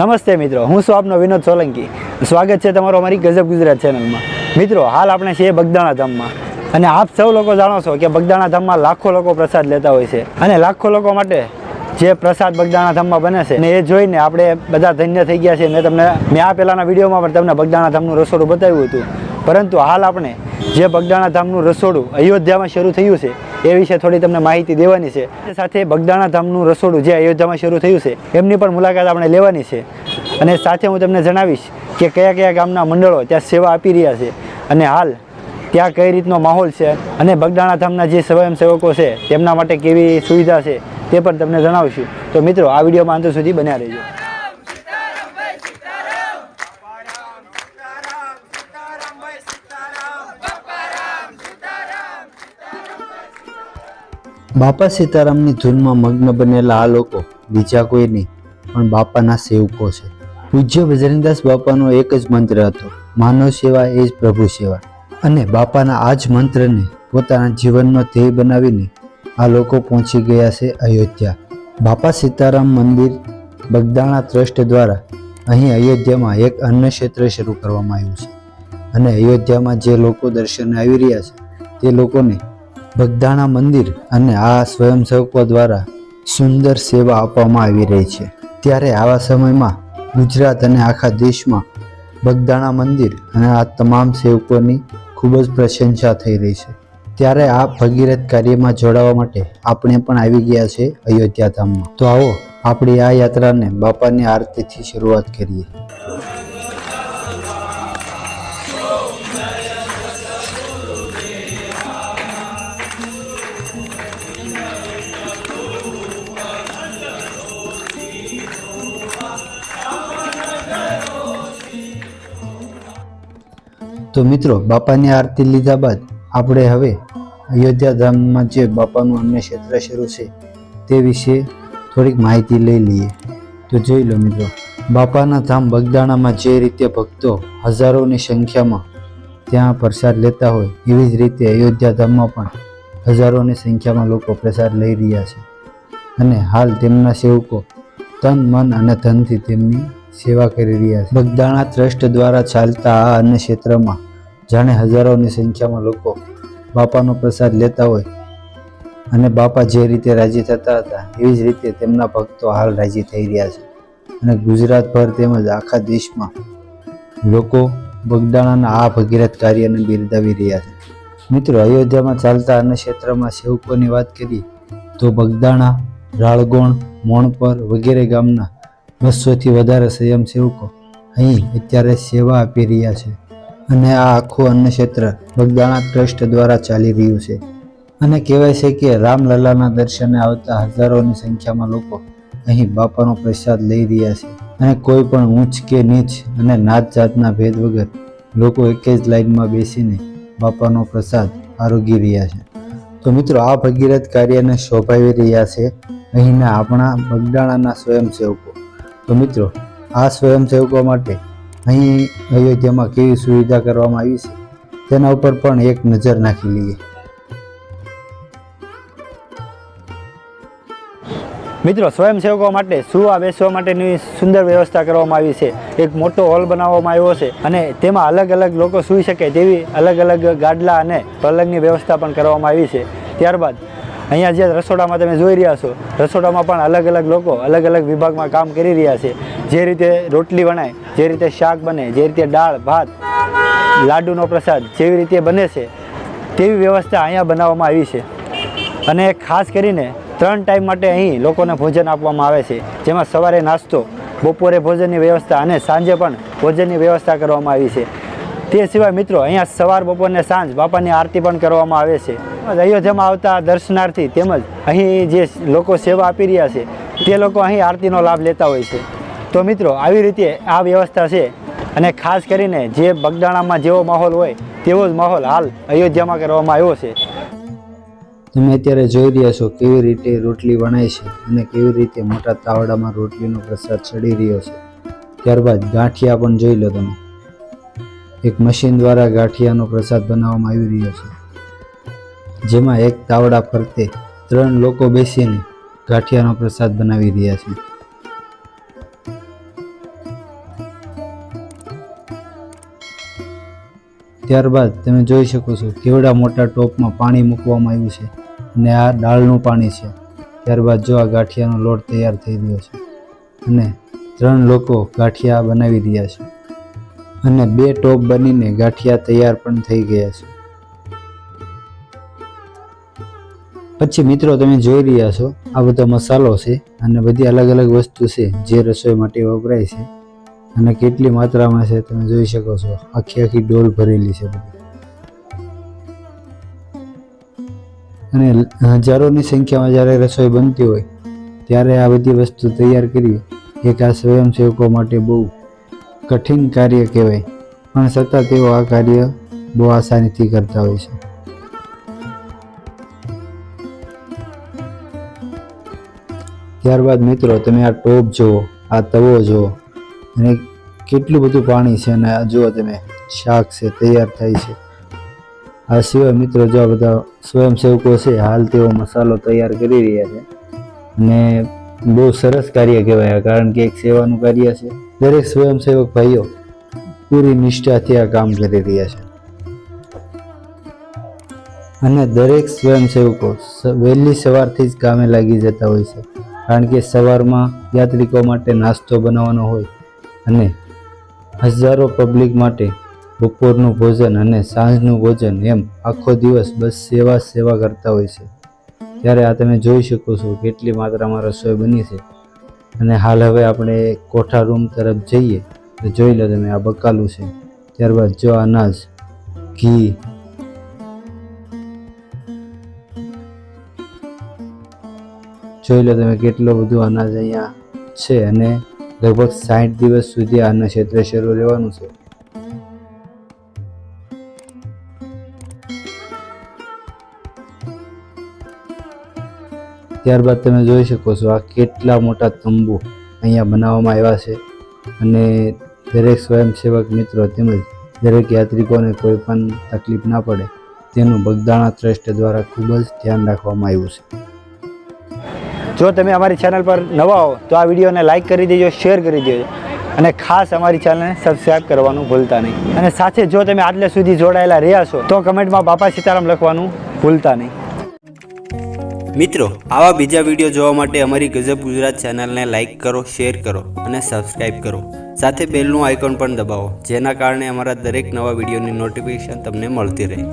નમસ્તે મિત્રો, હું છું આપનો વિનોદ સોલંકી. સ્વાગત છે તમારું અમારી ગજબ ગુજરાત ચેનલમાં. મિત્રો, હાલ આપણે છીએ બગદાણા ધામમાં. અને આપ સૌ લોકો જાણો છો કે બગદાણા ધામમાં લાખો લોકો પ્રસાદ લેતા હોય છે. અને લાખો લોકો માટે જે પ્રસાદ બગદાણા ધામમાં બને છે, ને એ જોઈને આપણે બધા ધન્ય થઈ ગયા છે મેં તમને, મેં આ પહેલાંના વિડીયોમાં પણ તમને બગદાણા ધામનું રસોડું બતાવ્યું હતું. પરંતુ હાલ આપણે જે બગદાણા ધામનું રસોડું અયોધ્યામાં શરૂ થયું છે એ વિશે થોડી તમને માહિતી દેવાની છે. સાથે બગદાણા ધામનું રસોડું જે અયોધ્યામાં શરૂ થયું છે, એમની પણ મુલાકાત આપણે લેવાની છે. અને સાથે હું તમને જણાવીશ કે કયા કયા ગામના મંડળો ત્યાં સેવા આપી રહ્યા છે અને હાલ ત્યાં કઈ રીતનો માહોલ છે અને બગદાણા ધામના જે સ્વયંસેવકો છે, તેમના માટે કેવી સુવિધા છે તે પણ તમને જણાવશું. તો મિત્રો, આ વિડીયોમાં અંત સુધી બન્યા રહેજો. બાપા સીતારામની ધૂનમાં મગ્ન બનેલા આ લોકો બીજા કોઈ નહીં, પણ બાપાના સેવકો છે. પૂજ્ય બજરંગદાસ બાપાનો એક જ મંત્ર હતો, માનવ સેવા એ જ પ્રભુ સેવા. અને બાપાના આ જ મંત્રને પોતાના જીવનનો ધ્યેય બનાવીને આ લોકો પહોંચી ગયા છે અયોધ્યા. બાપા સીતારામ મંદિર બગદાણા ટ્રસ્ટ દ્વારા અહીં અયોધ્યામાં એક અન્ન ક્ષેત્ર શરૂ કરવામાં આવ્યું છે. અને અયોધ્યામાં જે લોકો દર્શને આવી રહ્યા છે, તે લોકોને બગદાણા મંદિર અને આ સ્વયંસેવકો દ્વારા સુંદર સેવા આપવામાં આવી રહી છે. ત્યારે આવા સમયમાં ગુજરાત અને આખા દેશમાં બગદાણા મંદિર અને આ તમામ સેવકોની ખૂબ જ પ્રશંસા થઈ રહી છે. ત્યારે આ ભગીરથ કાર્યમાં જોડાવા માટે આપણે પણ આવી ગયા છે અયોધ્યા ધામમાં. તો આવો આપણી આ યાત્રાને બાપાની આરતીથી શરૂઆત કરીએ. તો મિત્રો, બાપાની આરતી લીધા બાદ આપણે હવે અયોધ્યા ધામમાં જે બાપાનું અન્ય ક્ષેત્ર શરૂ છે તે વિશે થોડીક માહિતી લઈ લઈએ. તો જોઈ લો મિત્રો, બાપાના ધામ બગદાણામાં જે રીતે ભક્તો હજારોની સંખ્યામાં ત્યાં પ્રસાદ લેતા હોય, એવી જ રીતે અયોધ્યા ધામમાં પણ હજારોની સંખ્યામાં લોકો પ્રસાદ લઈ રહ્યા છે. અને હાલ તેમના સેવકો તન, મન અને ધનથી તેમની સેવા કરી રહ્યા છે. બગદાણા ટ્રસ્ટ દ્વારા ચાલતા આ અન્ય ક્ષેત્રમાં, જાણે હજારોની સંખ્યામાં લોકો બાપાનો પ્રસાદ લેતા હોય અને બાપા જે રીતે રાજી થતા હતા, એવી જ રીતે તેમના ભક્તો હાલ રાજી થઈ રહ્યા છે. અને ગુજરાતભર તેમજ આખા દેશમાં લોકો બગદાણાના આ ભગીરથ કાર્યને બિરદાવી રહ્યા છે. મિત્રો, અયોધ્યામાં ચાલતા અન્ય ક્ષેત્રમાં સેવકોની વાત કરીએ તો બગદાણા, રાળગોણ, મોણપર વગેરે ગામના બસોથી વધારે સ્વયંસેવકો અહીં અત્યારે સેવા આપી રહ્યા છે અને આ આખું અન્ન ક્ષેત્ર બગદાણા ટ્રસ્ટ દ્વારા ચાલી રહ્યું છે. અને કહેવાય છે કે રામલલાના દર્શને આવતા હજારોની સંખ્યામાં લોકો અહીં બાપાનો પ્રસાદ લઈ રહ્યા છે. અને કોઈ પણ ઊંચ કે નીચ અને નાત જાતના ભેદ વગર લોકો એક જ લાઈનમાં બેસીને બાપાનો પ્રસાદ આરોગી રહ્યા છે. તો મિત્રો, આ ભગીરથ કાર્યને શોભાવી રહ્યા છે અહીંના આપણા બગદાણાના સ્વયંસેવકો. તો મિત્રો, આ સ્વયંસેવકો માટે અહીં અયોધ્યામાં કેવી સુવિધા કરવામાં આવી છે, તેના ઉપર પણ એક નજર નાખી લઈએ. મિત્રો, સ્વયંસેવકો માટે, સુવા બેસવા માટેની સુંદર વ્યવસ્થા કરવામાં આવી છે. એક મોટો હોલ બનાવવામાં આવ્યો છે અને તેમાં અલગ અલગ લોકો સૂઈ શકે તેવી અલગ અલગ ગાડલા અને પલંગની વ્યવસ્થા પણ કરવામાં આવી છે. ત્યારબાદ અહીંયા જે રસોડામાં તમે જોઈ રહ્યા છો, રસોડામાં પણ અલગ અલગ લોકો અલગ અલગ વિભાગમાં કામ કરી રહ્યા છે. જે રીતે રોટલી બનાય જે રીતે શાક બને, જે રીતે દાળ, ભાત, લાડુનો પ્રસાદ જેવી રીતે બને છે, તેવી વ્યવસ્થા અહીંયા બનાવવામાં આવી છે. અને ખાસ કરીને ત્રણ ટાઈમ માટે અહીં લોકોને ભોજન આપવામાં આવે છે. જેમાં સવારે નાસ્તો, બપોરે ભોજનની વ્યવસ્થા અને સાંજે પણ ભોજનની વ્યવસ્થા કરવામાં આવી છે. તે સિવાય મિત્રો, અહીંયા સવાર બપોરને સાંજ બાપાની આરતી પણ કરવામાં આવે છે. અયોધ્યામાં આવતા દર્શનાર્થી તેમજ અહીં જે લોકો સેવા આપી રહ્યા છે, તે લોકો અહીં આરતીનો લાભ લેતા હોય છે. તો મિત્રો, આવી રીતે આ વ્યવસ્થા છે અને ખાસ કરીને જે બગદાણામાં જેવો માહોલ હોય, તેવો જ માહોલ હાલ અયોધ્યામાં કરવામાં આવ્યો છે. તમે અત્યારે જોઈ રહ્યા છો કેવી રીતે રોટલી વણાય છે અને કેવી રીતે મોટા તાવડામાં રોટલીનો પ્રસાદ ચડી રહ્યો છે. ત્યારબાદ ગાંઠિયા પણ જોઈ લો તમે. એક મશીન દ્વારા ગાંઠિયાનો પ્રસાદ બનાવવામાં આવી રહ્યો છે. જેમાં એક તાવડા ફરતે ત્રણ લોકો બેસીને ગાંઠિયાનો પ્રસાદ બનાવી રહ્યા છે. ત્યારબાદ તમે જોઈ શકો છો, કેવડા મોટા ટોપમાં પાણી મૂકવામાં આવ્યું છે અને આ દાળનું પાણી છે. ત્યારબાદ જો આ ગાંઠિયાનો લોટ તૈયાર થઈ ગયો છે અને ત્રણ લોકો ગાંઠિયા બનાવી રહ્યા છે. અને બે ટોપ બનીને ગાંઠિયા તૈયાર પણ થઈ ગયા છે. પછી મિત્રો તમે જોઈ રહ્યા છો, આ બધો મસાલો છે અને બધી અલગ અલગ વસ્તુ છે જે રસોઈ માટે વપરાય છે. અને કેટલી માત્રામાં છે તમે જોઈ શકો છો, આખી આખી ડોલ ભરેલી છે બધી. અને હજારોની સંખ્યામાં જ્યારે રસોઈ બનતી હોય, ત્યારે આ બધી વસ્તુ તૈયાર કરવી એક આ સ્વયંસેવકો માટે બહુ કઠિન કાર્ય કહેવાય, પણ છતાં તેઓ આ કાર્ય બહુ આસાનીથી કરતા હોય છે. ત્યારબાદ મિત્રો, તમે આ ટોપ જુઓ, આ તવો જુઓ, અને કેટલું બધું પાણી છે અને જુઓ તમે, શાક છે, તૈયાર થાય છે. આ સિવાય મિત્રો, જો આ બધા સ્વયંસેવકો છે, હાલ તેઓ મસાલો તૈયાર કરી રહ્યા છે. અને બહુ સરસ કાર્ય કહેવાય કારણ કે એક સેવાનું કાર્ય છે. દરેક સ્વયંસેવક ભાઈઓ પૂરી નિષ્ઠાથી આ કામ કરી રહ્યા છે. અને દરેક સ્વયંસેવકો વહેલી સવારથી જ કામે લાગી જતા હોય છે. કારણ કે સવારમાં યાત્રિકો માટે નાસ્તો બનાવવાનો હોય અને હજારો પબ્લિક માટે બપોરનું ભોજન અને સાંજનું ભોજન એમ આખો દિવસ બસ સેવા સેવા કરતા હોય છે. ત્યારે આ તમે જોઈ શકો છો કેટલી માત્રામાં રસોઈ બની છે. અને હાલ હવે આપણે કોઠા રૂમ તરફ જઈએ તો જોઈ લો તમે, આ બકાલું છે. ત્યારબાદ જો અનાજ, ઘી, જોઈ લો તમે કેટલો બધું અનાજ અહીંયા છે અને લગભગ સાઠ દિવસ સુધી આના ક્ષેત્રે શરૂ રહેવાનું છે. ત્યારબાદ તમે જોઈ શકો છો આ કેટલા મોટા તંબુ અહીંયા બનાવવામાં આવ્યા છે. અને દરેક સ્વયંસેવક મિત્રો તેમજ દરેક યાત્રિકોને કોઈ પણ તકલીફ ના પડે તેનું બગદાણા ટ્રસ્ટ દ્વારા ખૂબ જ ધ્યાન રાખવામાં આવ્યું છે. જો તમે અમારી ચેનલ પર નવા હો, તો આ વિડીયોને લાઇક કરી દેજો, શેર કરી દેજો અને ખાસ અમારી ચેનલને સબસ્ક્રાઇબ કરવાનું ભૂલતા નહીં. અને સાથે જો તમે આટલે સુધી જોડાયેલા રહ્યા છો, તો કમેન્ટમાં બાપા સીતારામ લખવાનું ભૂલતા નહીં. મિત્રો, આવા બીજા વીડિયો જોવા માટે અમારી ગજબ ગુજરાત ચેનલને લાઇક કરો, શેર કરો અને સબસ્ક્રાઇબ કરો. સાથે બેલનું આઇકોન પણ દબાવો, જેના કારણે અમારા દરેક નવા વિડીયોની નોટિફિકેશન તમને મળતી રહે.